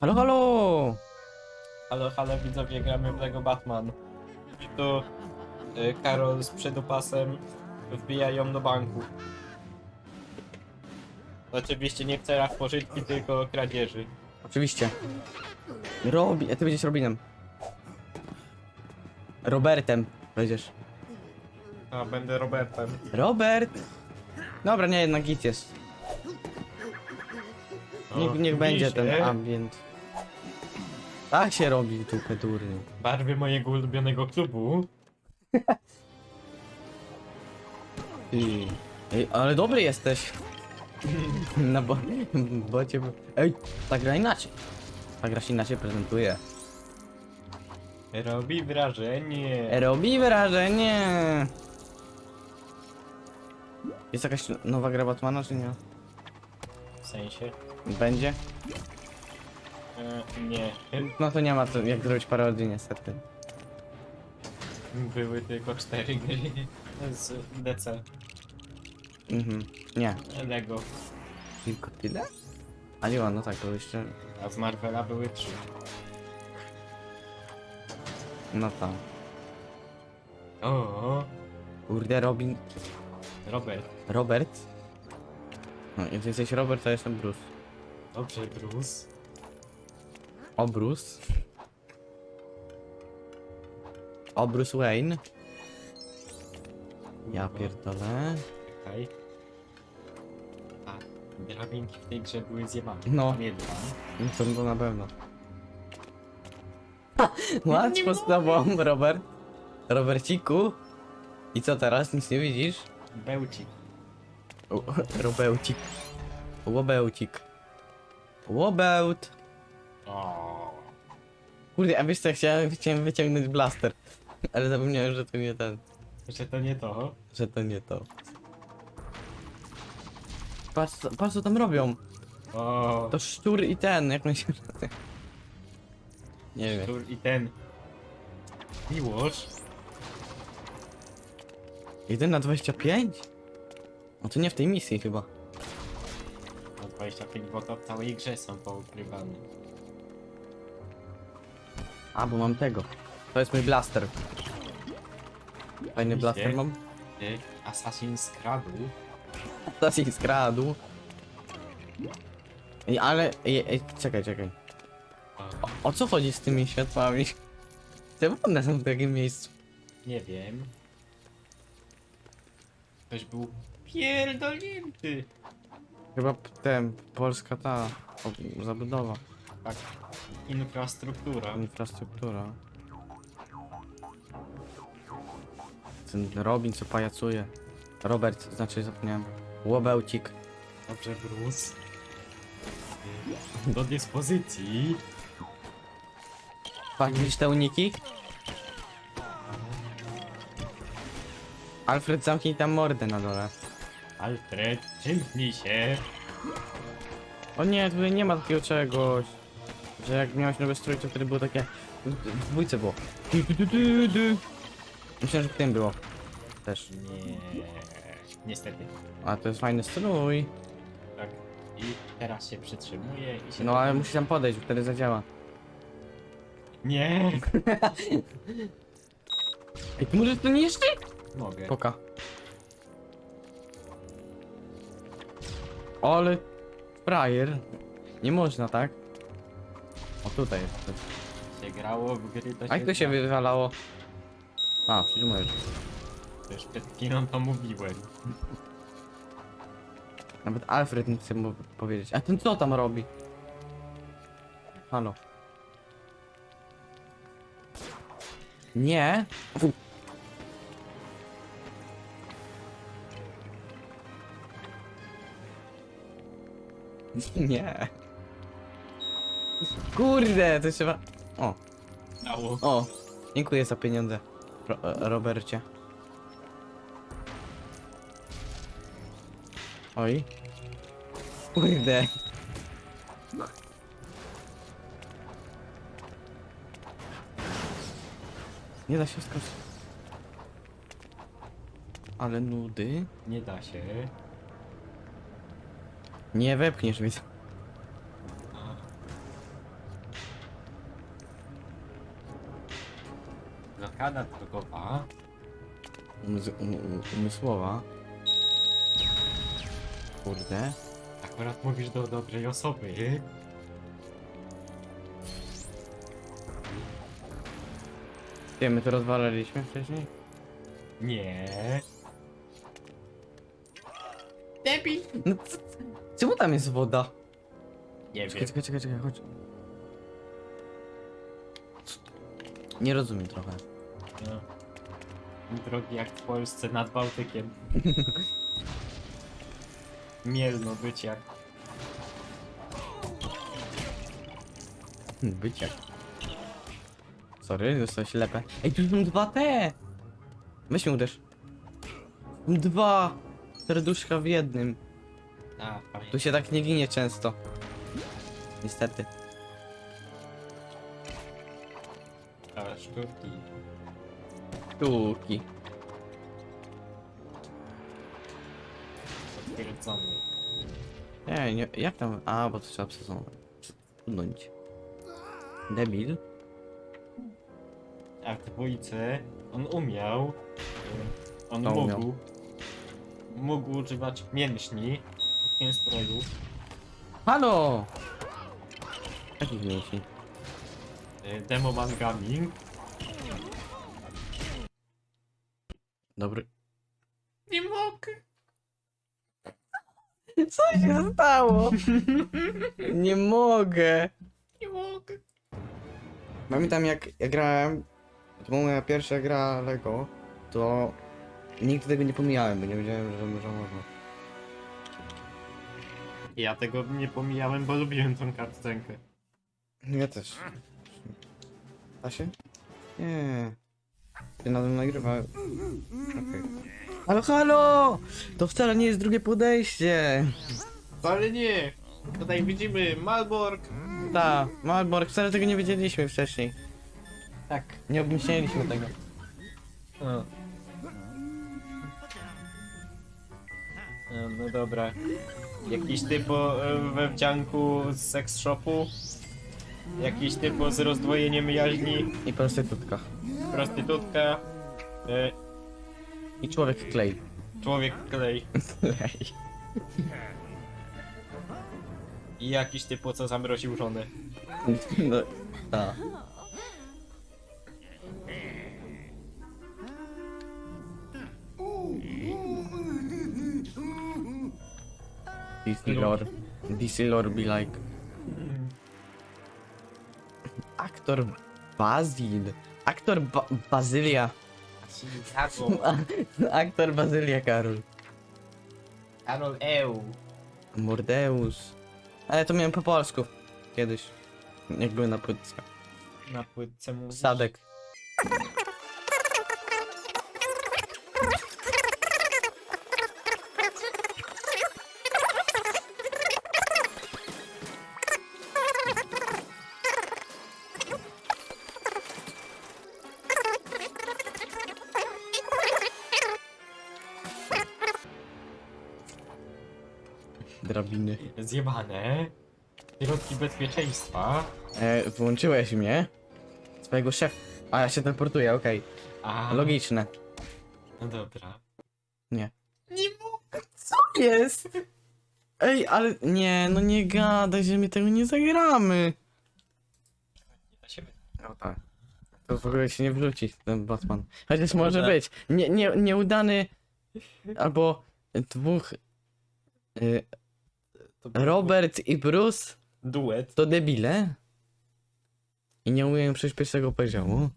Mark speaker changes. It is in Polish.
Speaker 1: Halo, halo!
Speaker 2: Halo, halo widzowie, gramy w Lego Batman. I tu y, Karol z przedupasem wbijają do banku. Oczywiście nie w celach pożytki, tylko kradzieży.
Speaker 1: Oczywiście. Robi... A ty będziesz Robinem. Robertem będziesz.
Speaker 2: A, będę Robertem.
Speaker 1: Robert! Dobra, nie, jednak git jest. Niech, niech będzie ten ambient. Tak się robi tu durny.
Speaker 2: Barwy mojego ulubionego klubu.
Speaker 1: Ty. Ej, ale dobry jesteś. Na bo... bocie... Ej, ta gra inaczej. Ta gra się inaczej prezentuje.
Speaker 2: Robi wrażenie.
Speaker 1: Robi wrażenie. Jest jakaś nowa gra Batmana, czy nie?
Speaker 2: W sensie?
Speaker 1: Będzie?
Speaker 2: E, nie.
Speaker 1: No to nie ma to jak zrobić parodię niestety.
Speaker 2: Były tylko cztery gry z DC.
Speaker 1: Mhm. Nie.
Speaker 2: Lego.
Speaker 1: Tylko tyle? A nie ma, no tak, to jeszcze...
Speaker 2: A z Marvela były trzy.
Speaker 1: No tam.
Speaker 2: O,
Speaker 1: Kurde, Robin...
Speaker 2: Robert.
Speaker 1: Robert? No, jak jesteś Robert, to jestem Bruce.
Speaker 2: Dobrze, Bruce.
Speaker 1: O, Bruce. O, Bruce Wayne. Ja pierdolę.
Speaker 2: Okej. A, drabinki w tej grze były zjebane.
Speaker 1: No.
Speaker 2: Pamiętam.
Speaker 1: No to, to na pewno. Łatwo z tobą, Robert. Roberciku. I co teraz? Nic nie widzisz?
Speaker 2: Bełcik.
Speaker 1: O, Robełcik. Łobełcik. Łobełt. Kurde, a wiesz co, chciałem, chciałem wyciągnąć blaster. Ale zapomniałem, że to nie ten.
Speaker 2: Że to nie to.
Speaker 1: Że to nie to. Patrz, co- patrz co tam robią.
Speaker 2: O.
Speaker 1: To szczur i ten, jak on się... Nie wiem.
Speaker 2: Szczur i ten. Miłosz.
Speaker 1: 1 na 25? No to nie w tej misji chyba.
Speaker 2: No 25 bo to w całej grze są poukrywane.
Speaker 1: A, bo mam tego. To jest mój blaster. Fajny blaster mam.
Speaker 2: Ty, Assassin's Creed.
Speaker 1: Stacji skradł. Ej, ale... Ej, ej, czekaj, czekaj. O, o co chodzi z tymi światłami? Czemu one są w takim miejscu?
Speaker 2: Nie wiem. Ktoś był pierdolnięty.
Speaker 1: Chyba ten, polska ta o, zabudowa,
Speaker 2: Tak. Infrastruktura.
Speaker 1: infrastruktura. Ten Robin co pajacuje. Robert, znaczy zapomniałem. Łobełcik.
Speaker 2: Dobrze, Bruce. Do dyspozycji.
Speaker 1: Patrz, widzisz te uniki? Alfred, zamknij tam mordę na dole.
Speaker 2: Alfred, przymknij się.
Speaker 1: O nie, tutaj nie ma takiego czegoś. Że jak miałeś nowe strój, to wtedy było takie... W dwójce było. Du, du, du, du, du. Myślałem, że w tym było. Też.
Speaker 2: Nie. Niestety.
Speaker 1: A to jest fajny strój.
Speaker 2: Tak. I teraz się przytrzymuje i się...
Speaker 1: No ale musisz tam podejść, bo wtedy zadziała.
Speaker 2: Nie!
Speaker 1: Ej, ty możesz to nie jeszcze?
Speaker 2: Mogę.
Speaker 1: Poka. Ale... Frajer. Nie można, tak? O, tutaj jest.
Speaker 2: się grało w gry, to się...
Speaker 1: A jak to się wywalało? A, przecież możesz.
Speaker 2: Już przed chwilą to mówiłem.
Speaker 1: Nawet Alfred nie chce mu powiedzieć. A ten co tam robi? Halo. Nie. Nie. Kurde, to trzeba... O,
Speaker 2: Dało.
Speaker 1: o. Dziękuję za pieniądze, Ro e, Robercie. Oj. Kurde. Nie da się skoczyć. Ale nudy.
Speaker 2: Nie da się.
Speaker 1: Nie wepchniesz mi.
Speaker 2: Blokada drogowa.
Speaker 1: Umys- um, um, umysłowa. Kurde.
Speaker 2: Akurat mówisz do dobrej osoby.
Speaker 1: Ty, my to rozwalaliśmy wcześniej?
Speaker 2: Nie. Debil!
Speaker 1: No co, czemu tam jest woda?
Speaker 2: Nie
Speaker 1: Czekaj,
Speaker 2: wiem.
Speaker 1: czekaj, czekaj, czekaj, chodź. Co? Nie rozumiem trochę.
Speaker 2: No. Drogi jak w Polsce nad Bałtykiem. Mielno bycia.
Speaker 1: Hmm, Bycie. Sorry, dostałeś lepę. Ej, tu są dwa te! Weź mnie uderz. Dwa! Serduszka w jednym.
Speaker 2: A,
Speaker 1: Tu
Speaker 2: pamiętam.
Speaker 1: się tak nie ginie często. Niestety.
Speaker 2: Ale sztuki.
Speaker 1: Sztuki.
Speaker 2: Potwierdzony.
Speaker 1: Nie, nie, jak tam? A, bo to trzeba przesunąć. Przesunąć. Debil.
Speaker 2: A w dwójce on umiał. On
Speaker 1: Co umiał?
Speaker 2: mógł. Mógł używać mięśni w tym stroju.
Speaker 1: Halo! Jakich mięśni?
Speaker 2: y, Demo Man Gaming.
Speaker 1: Dobry.
Speaker 2: Nie mogę.
Speaker 1: Co się stało? Nie mogę.
Speaker 2: Nie mogę.
Speaker 1: Pamiętam jak ja grałem, to była moja pierwsza gra Lego, to nigdy tego nie pomijałem, bo nie wiedziałem, że, że można.
Speaker 2: Ja tego nie pomijałem, bo lubiłem tą kartcenkę.
Speaker 1: Ja też. Da się? Nie. Ty na tym nagrywa. Okej. Halo, halo! To wcale nie jest drugie podejście.
Speaker 2: Ale nie! Tutaj widzimy Malbork.
Speaker 1: Da, Malborg, wcale tego nie wiedzieliśmy wcześniej.
Speaker 2: Tak.
Speaker 1: Nie obmyśleliśmy tego.
Speaker 2: O. No, no dobra. Jakiś typo e, we wdzianku z seks shopu. Jakiś typo z rozdwojeniem jaźni.
Speaker 1: I prostytutka.
Speaker 2: Prostytutka. E,
Speaker 1: I człowiek klej.
Speaker 2: człowiek klej.
Speaker 1: Klej.
Speaker 2: I jakiś typo co zamroził żonę.
Speaker 1: No, tak. DC lore. Lore be like. Aktor Bazil. Aktor ba Bazylia. Aktor Bazylia Karol.
Speaker 2: Karol Eł.
Speaker 1: Mordeus. Ale to miałem po polsku. Kiedyś. Jak były na płytce.
Speaker 2: Na płytce mówisz?
Speaker 1: Sadek. Drabiny.
Speaker 2: Zjebane. Środki bezpieczeństwa.
Speaker 1: E, wyłączyłeś mnie? Swojego szef. A ja się teleportuję, okej.
Speaker 2: A,
Speaker 1: Logiczne.
Speaker 2: No dobra.
Speaker 1: Nie.
Speaker 2: Nie mogę.
Speaker 1: Co jest? Ej, ale nie, no nie gadaj, że my tego nie zagramy.
Speaker 2: Nie da się
Speaker 1: No tak. To w ogóle się nie wrzuci, ten Batman. Chociaż może
Speaker 2: Może.
Speaker 1: być. Nie, nie, nieudany albo dwóch y,
Speaker 2: To
Speaker 1: Robert i Bruce
Speaker 2: Duet.
Speaker 1: to debile. I nie umieją przejść pierwszego poziomu.